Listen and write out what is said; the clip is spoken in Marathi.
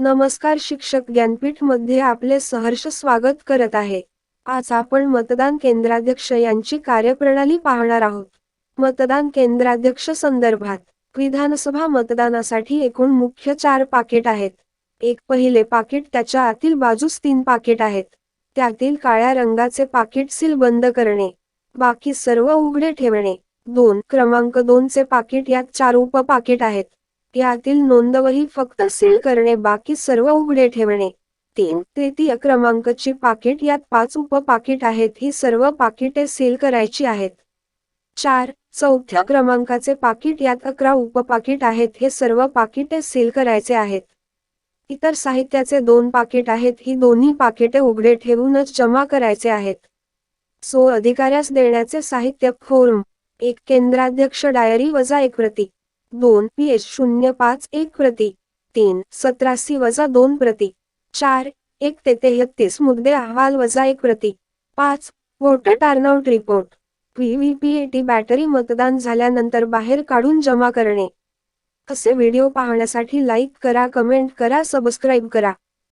नमस्कार शिक्षक ज्ञानपीठमध्ये आपले सहर्ष स्वागत करत आहे. आज आपण मतदान केंद्राध्यक्ष यांची कार्यप्रणाली पाहणार आहोत. मतदान केंद्राध्यक्ष संदर्भात विधानसभा मतदानासाठी एकूण मुख्य चार पाकिट आहेत. एक पहिले पाकिट त्याच्या आतील बाजूस तीन पाकिट आहेत. त्यातील काळ्या रंगाचे पाकिट सील बंद करणे. बाकी सर्व उघडे ठेवणे. दोन क्रमांक दोनचे पाकिट यात चार उप पाकिट आहेत. यातील नोंदवही फक्त सील करणे बाकी सर्व उघडे ठेवणे. तीन तृतीय क्रमांकची पाकिट यात पाच उप पाकिट आहेत ही सर्व पाकिटे सील करायची आहेत. चार चौथ्या क्रमांकाचे पाकिट यात अकरा उपपाकिट आहेत हे सर्व पाकिटे सील करायचे आहेत. इतर साहित्याचे दोन पाकिट आहेत ही दोन्ही पाकिटे उघडे ठेवूनच जमा करायचे आहेत. सो अधिकाऱ्यास देण्याचे साहित्य फॉर्म एक केंद्राध्यक्ष डायरी वजा एक प्रती. दोन पी एच शून्य पाच एक प्रति तीन सतरासी वजा दोन प्रति चार एक ते तेहत्तीस मुद्दे अहवाल वजा एक प्रती पाच voter turnout report VVPAT battery मतदान झाल्यानंतर बाहेर काढून जमा करणे. असे व्हिडिओ पाहण्यासाठी लाईक करा कमेंट करा सबस्क्राईब करा.